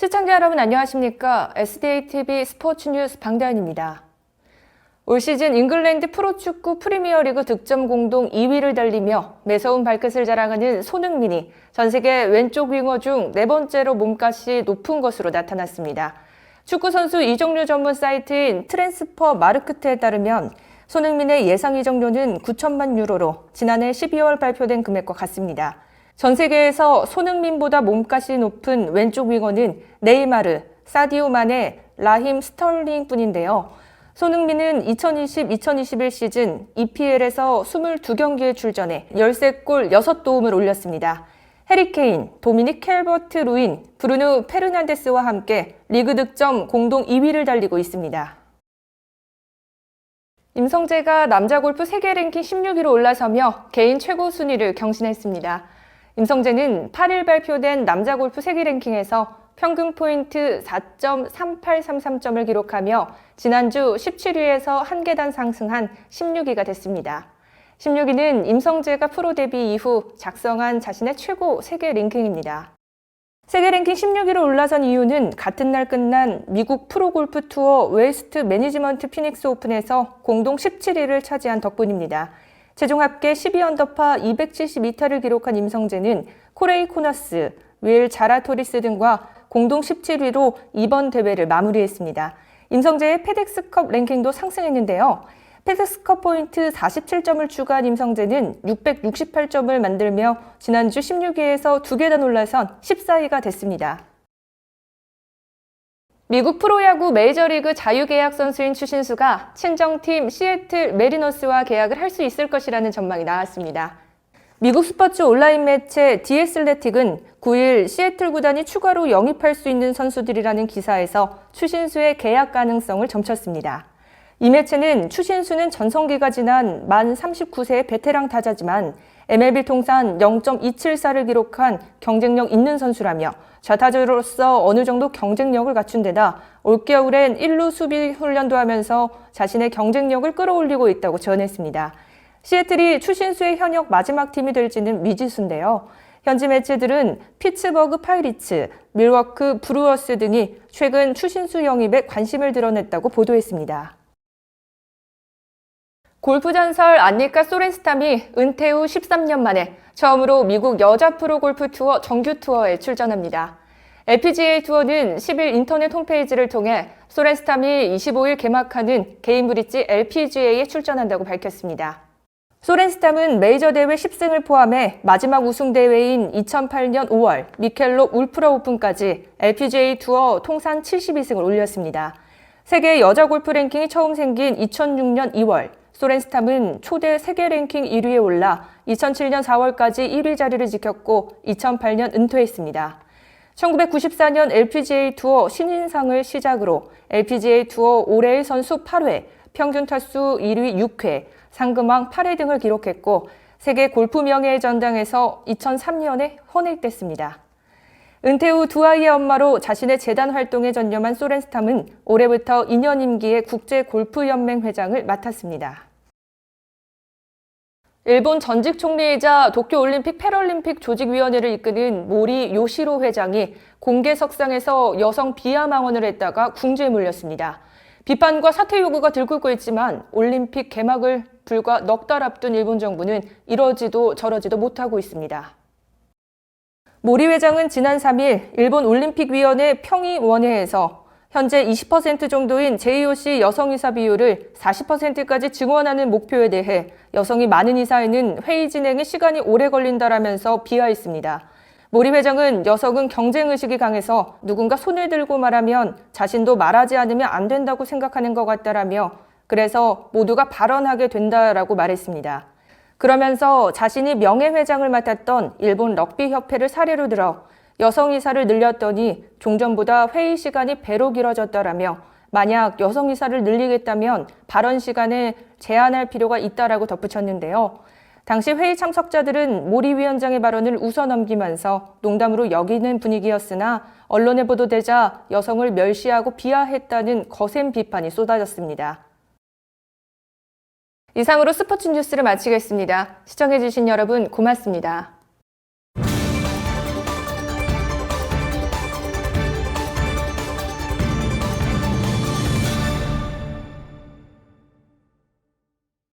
시청자 여러분 안녕하십니까? SDATV 스포츠 뉴스 방다현입니다. 올 시즌 잉글랜드 프로축구 프리미어리그 득점 공동 2위를 달리며 매서운 발끝을 자랑하는 손흥민이 전 세계 왼쪽 윙어 중 네 번째로 몸값이 높은 것으로 나타났습니다. 축구 선수 이적료 전문 사이트인 트랜스퍼 마르크트에 따르면 손흥민의 예상 이적료는 9천만 유로로 지난해 12월 발표된 금액과 같습니다. 전 세계에서 손흥민보다 몸값이 높은 왼쪽 윙어는 네이마르, 사디오 마네, 라힘 스털링 뿐인데요. 손흥민은 2020-2021 시즌 EPL에서 22경기에 출전해 13골 6도움을 올렸습니다. 해리케인, 도미닉 켈버트 루인, 브루누 페르난데스와 함께 리그 득점 공동 2위를 달리고 있습니다. 임성재가 남자 골프 세계 랭킹 16위로 올라서며 개인 최고 순위를 경신했습니다. 임성재는 8일 발표된 남자 골프 세계 랭킹에서 평균 포인트 4.3833점을 기록하며 지난주 17위에서 한 계단 상승한 16위가 됐습니다. 16위는 임성재가 프로 데뷔 이후 작성한 자신의 최고 세계 랭킹입니다. 세계 랭킹 16위로 올라선 이유는 같은 날 끝난 미국 프로 골프 투어 웨스트 매니지먼트 피닉스 오픈에서 공동 17위를 차지한 덕분입니다. 최종 합계 12언더파 272타를 기록한 임성재는 코레이 코너스, 윌 자라토리스 등과 공동 17위로 이번 대회를 마무리했습니다. 임성재의 페덱스컵 랭킹도 상승했는데요. 페덱스컵 포인트 47점을 추가한 임성재는 668점을 만들며 지난주 16위에서 두 계단 올라선 14위가 됐습니다. 미국 프로야구 메이저리그 자유계약 선수인 추신수가 친정팀 시애틀 메리너스와 계약을 할 수 있을 것이라는 전망이 나왔습니다. 미국 스포츠 온라인 매체 디에슬레틱은 9일 시애틀 구단이 추가로 영입할 수 있는 선수들이라는 기사에서 추신수의 계약 가능성을 점쳤습니다. 이 매체는 추신수는 전성기가 지난 만 39세의 베테랑 타자지만 MLB 통산 0.274를 기록한 경쟁력 있는 선수라며 좌타자로서 어느 정도 경쟁력을 갖춘 데다 올겨울엔 1루 수비 훈련도 하면서 자신의 경쟁력을 끌어올리고 있다고 전했습니다. 시애틀이 추신수의 현역 마지막 팀이 될지는 미지수인데요. 현지 매체들은 피츠버그 파이리츠, 밀워크 브루어스 등이 최근 추신수 영입에 관심을 드러냈다고 보도했습니다. 골프 전설 안니카 소렌스탐이 은퇴 후 13년 만에 처음으로 미국 여자 프로 골프 투어 정규 투어에 출전합니다. LPGA 투어는 10일 인터넷 홈페이지를 통해 소렌스탐이 25일 개막하는 개인 브릿지 LPGA에 출전한다고 밝혔습니다. 소렌스탐은 메이저 대회 10승을 포함해 마지막 우승 대회인 2008년 5월 미켈로 울프라 오픈까지 LPGA 투어 통산 72승을 올렸습니다. 세계 여자 골프 랭킹이 처음 생긴 2006년 2월 소렌스탐은 초대 세계 랭킹 1위에 올라 2007년 4월까지 1위 자리를 지켰고 2008년 은퇴했습니다. 1994년 LPGA 투어 신인상을 시작으로 LPGA 투어 올해의 선수 8회, 평균 타수 1위 6회, 상금왕 8회 등을 기록했고 세계 골프 명예의 전당에서 2003년에 헌액됐습니다. 은퇴 후 두 아이의 엄마로 자신의 재단 활동에 전념한 소렌스탐은 올해부터 2년 임기의 국제 골프 연맹 회장을 맡았습니다. 일본 전직 총리이자 도쿄올림픽 패럴림픽 조직위원회를 이끄는 모리 요시로 회장이 공개 석상에서 여성 비하 망언을 했다가 궁지에 몰렸습니다. 비판과 사퇴 요구가 들끓고 있지만 올림픽 개막을 불과 넉 달 앞둔 일본 정부는 이러지도 저러지도 못하고 있습니다. 모리 회장은 지난 3일 일본 올림픽위원회 평의원회에서 현재 20% 정도인 JOC 여성이사 비율을 40%까지 증원하는 목표에 대해 여성이 많은 이사에는 회의 진행에 시간이 오래 걸린다라면서 비하했습니다. 모리 회장은 여성은 경쟁의식이 강해서 누군가 손을 들고 말하면 자신도 말하지 않으면 안 된다고 생각하는 것 같다라며 그래서 모두가 발언하게 된다라고 말했습니다. 그러면서 자신이 명예회장을 맡았던 일본 럭비협회를 사례로 들어 여성 이사를 늘렸더니 종전보다 회의 시간이 배로 길어졌다라며 만약 여성 이사를 늘리겠다면 발언 시간에 제한할 필요가 있다라고 덧붙였는데요. 당시 회의 참석자들은 모리 위원장의 발언을 웃어 넘기면서 농담으로 여기는 분위기였으나 언론에 보도되자 여성을 멸시하고 비하했다는 거센 비판이 쏟아졌습니다. 이상으로 스포츠 뉴스를 마치겠습니다. 시청해주신 여러분 고맙습니다.